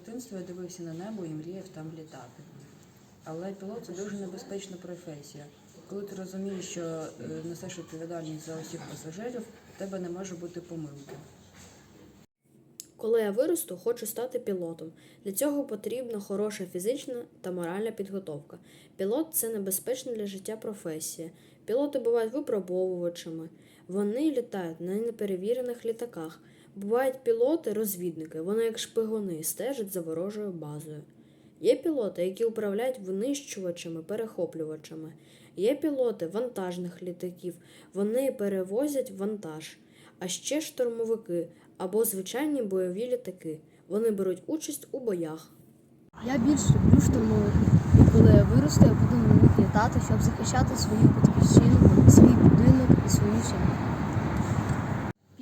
дитинства я дивився на небо і мріяв там літати. Але пілот це дуже небезпечна професія. Коли ти розумієш, що е, несеш відповідальність за усіх пасажирів, у тебе не може бути помилки. Коли я виросту, хочу стати пілотом. Для цього потрібна хороша фізична та моральна підготовка. Пілот це небезпечна для життя професія. Пілоти бувають випробовувачами. Вони літають на неперевірених літаках. Бувають пілоти-розвідники, вони як шпигуни стежать за ворожою базою. Є пілоти, які управляють винищувачами, перехоплювачами. Є пілоти вантажних літаків, вони перевозять вантаж. А ще штурмовики або звичайні бойові літаки. Вони беруть участь у боях. Я більш люблю штурмовиків. Коли я виросту, я буду на них літати, щоб захищати свою батьківщину, свій будинок і свою сім'ю.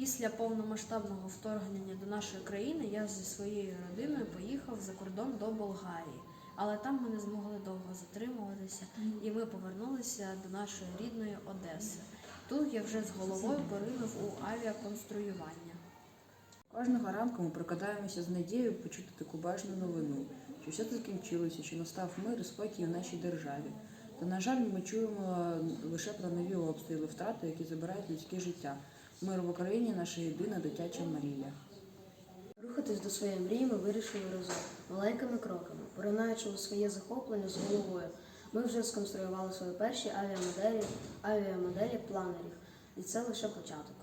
Після повномасштабного вторгнення до нашої країни я зі своєю родиною поїхав за кордон до Болгарії. Але там ми не змогли довго затримуватися, і ми повернулися до нашої рідної Одеси. Тут я вже з головою поринув у авіаконструювання. Кожного ранку ми прокидаємося з надією почути таку бажану новину, що все закінчилося, що настав мир і спокій у нашій державі. Та, на жаль, ми чуємо лише про нові обстріли, втрати, які забирають людське життя. Мир в Україні наша єдина дитяча мрія. Рухатись до своєї мрії ми вирішили разом маленькими кроками, поринаючи у своє захоплення з головою. Ми вже сконструювали свої перші авіамоделі, авіамоделі планерів, і це лише початок.